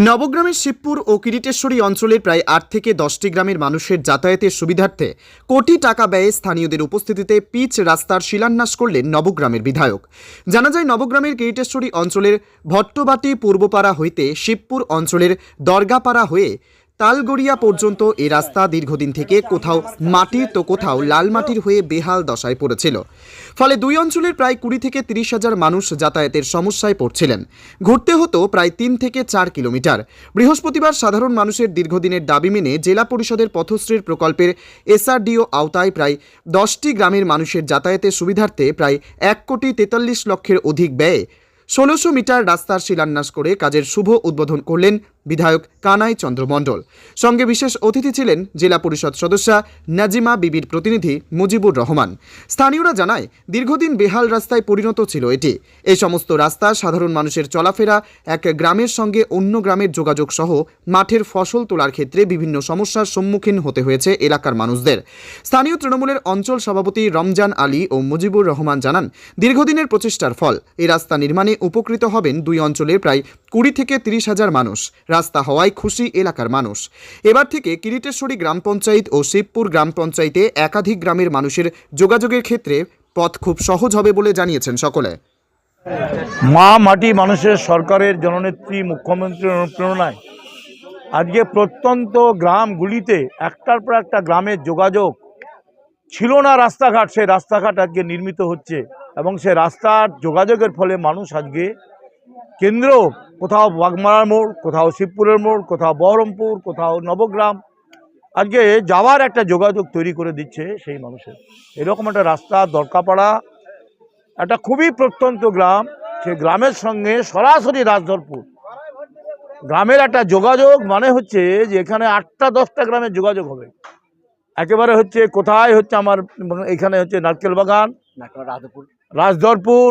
নবগ্রামের শিবপুর ও কিরিটেশ্বরী অঞ্চলের প্রায় আট থেকে দশটি গ্রামের মানুষের যাতায়াতের সুবিধার্থে কোটি টাকা ব্যয়ে স্থানীয়দের উপস্থিতিতে পিচ রাস্তার শিলান্যাস করলেন নবগ্রামের বিধায়ক। জানা যায়, নবগ্রামের কিরিটেশ্বরী অঞ্চলের ভট্টবাটি পূর্বপাড়া হইতে শিবপুর অঞ্চলের দরগাপাড়া হয়ে তালগড়িয়া পর্যন্ত এই রাস্তা দীর্ঘদিন থেকে কোথাও মাটির তো কোথাও লাল মাটির হয়ে বেহাল দশায় পড়েছিল। ফলে দুই অঞ্চলের প্রায় কুড়ি থেকে তিরিশ হাজার মানুষ যাতায়াতের সমস্যায় পড়ছিলেন। ঘুরতে হতো প্রায় তিন থেকে চার কিলোমিটার। বৃহস্পতিবার সাধারণ মানুষের দীর্ঘদিনের দাবি মেনে জেলা পরিষদের পথশ্রীর প্রকল্পের এসআরডিও আওতায় প্রায় দশটি গ্রামের মানুষের যাতায়াতের সুবিধার্থে প্রায় এক কোটি তেতাল্লিশ লক্ষের অধিক ব্যয়ে ষোলোশো মিটার রাস্তার শিলান্যাস করে কাজের শুভ উদ্বোধন করলেন বিধায়ক কানাই চন্দ্র মণ্ডল। সঙ্গে বিশেষ অতিথি ছিলেন জেলা পরিষদ সদস্যা নাজিমা বিবির প্রতিনিধি মুজিবুর রহমান। স্থানীয়রা জানায়, দীর্ঘদিন বেহাল রাস্তায় পরিণত ছিল এটি। এই সমস্ত রাস্তা সাধারণ মানুষের চলাফেরা, এক গ্রামের সঙ্গে অন্য গ্রামের যোগাযোগ সহ মাঠের ফসল তোলার ক্ষেত্রে বিভিন্ন সমস্যার সম্মুখীন হতে হয়েছে এলাকার মানুষদের। স্থানীয় তৃণমূলের অঞ্চল সভাপতি রমজান আলী ও মুজিবুর রহমান জানান, দীর্ঘদিনের প্রচেষ্টার ফল এই রাস্তা নির্মাণে উপকৃত হবেন দুই অঞ্চলের প্রায় কুড়ি থেকে তিরিশ হাজার মানুষ। রাস্তা হওয়ায় খুশি এলাকার মানুষ। এবার থেকে কিরিটেশ্বরী গ্রাম পঞ্চায়েত ও শিবপুর গ্রাম পঞ্চায়েতে একাধিক গ্রামের মানুষের যোগাযোগের ক্ষেত্রে পথ খুব সহজ হবে বলে জানিয়েছেন সকলে। মা মাটি মানুষের সরকারের জননেত্রী মুখ্যমন্ত্রীর অনুপ্রেরণায়। আজকে প্রত্যন্ত গ্রামগুলিতে একটার পর একটা গ্রামের যোগাযোগ ছিল না রাস্তাঘাট, সেই রাস্তাঘাট আজকে নির্মিত হচ্ছে। এবং সে রাস্তার যোগাযোগের ফলে মানুষ আজকে কেন্দ্র, কোথাও বাগমারার মোড়, কোথাও শিবপুরের মোড়, কোথাও বহরমপুর, কোথাও নবগ্রাম, আজকে যাওয়ার একটা যোগাযোগ তৈরি করে দিচ্ছে সেই মানুষের। এরকম একটা রাস্তা, দরকাপাড়া, একটা খুবই প্রত্যন্ত গ্রাম, সে গ্রামের সঙ্গে সরাসরি রাজধরপুর। গ্রামের একটা যোগাযোগ মানে হচ্ছে যে এখানে আটটা, দশটা গ্রামের যোগাযোগ হবে। একেবারে হচ্ছে কোথায় হচ্ছে আমার, এখানে হচ্ছে নারকেল বাগান রাজধরপুর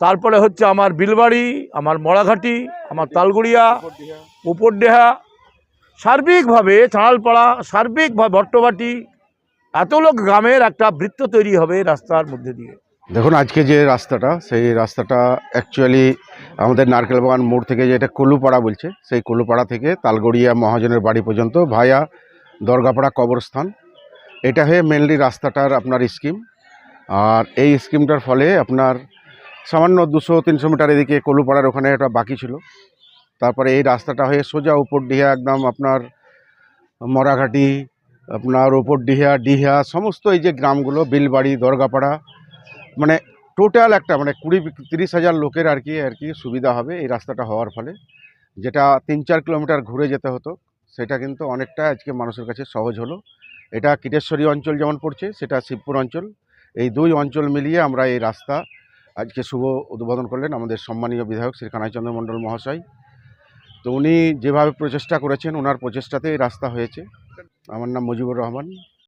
তারপরে হচ্ছে আমার বিলবাড়ি আমার মরাঘাটি আমার তালগুড়িয়া উপরডেহা। সার্বিকভাবে চাঁড়ালপাড়া সার্বিকভাবে ভট্টবাটি এত লোক গ্রামের একটা বৃত্ত তৈরি হবে রাস্তার মধ্যে দিয়ে। দেখুন আজকে যে রাস্তাটা সেই রাস্তাটা অ্যাকচুয়ালি আমাদের নারকেল বাগান মোড় থেকে যেটা কলুপাড়া বলছে সেই কলুপাড়া থেকে তালগড়িয়া মহাজনের বাড়ি পর্যন্ত ভায়া দরগাপাড়া কবরস্থান। এটা হয়ে মেনলি রাস্তাটার আপনার স্কিম আর এই স্কিমটার ফলে আপনার সামান্য দুশো, তিনশো মিটার এদিকে কলুপাড়ার ওখানে একটা বাকি ছিল। তারপরে এই রাস্তাটা হয়ে সোজা উপর ডিহা একদম আপনার মরাঘাটি, আপনার উপর ডিহা ডিহা সমস্ত এই যে গ্রামগুলো, বিলবাড়ি, দরগাপাড়া মানে টোটাল একটা মানে কুড়ি, তিরিশ হাজার লোকের আর কি আর কি সুবিধা হবে এই রাস্তাটা হওয়ার ফলে। যেটা তিন, চার কিলোমিটার ঘুরে যেতে হতো, সেটা কিন্তু অনেকটা আজকে মানুষের কাছে সহজ হলো। এটা কিটেশ্বরী অঞ্চল যেমন পড়ছে, সেটা শিবপুর অঞ্চল। এই দুই অঞ্চল মিলিয়ে আমরা এই রাস্তা আজকে শুভ উদ্বোধন করলেন আমাদের সম্মানীয় বিধায়ক শ্রী কানাইচন্দ্র মণ্ডল মহাশয়। তো উনি যেভাবে প্রচেষ্টা করেছেন ওনার প্রচেষ্টাতে এই রাস্তা হয়েছে। আমার নাম মুজিবুর রহমান।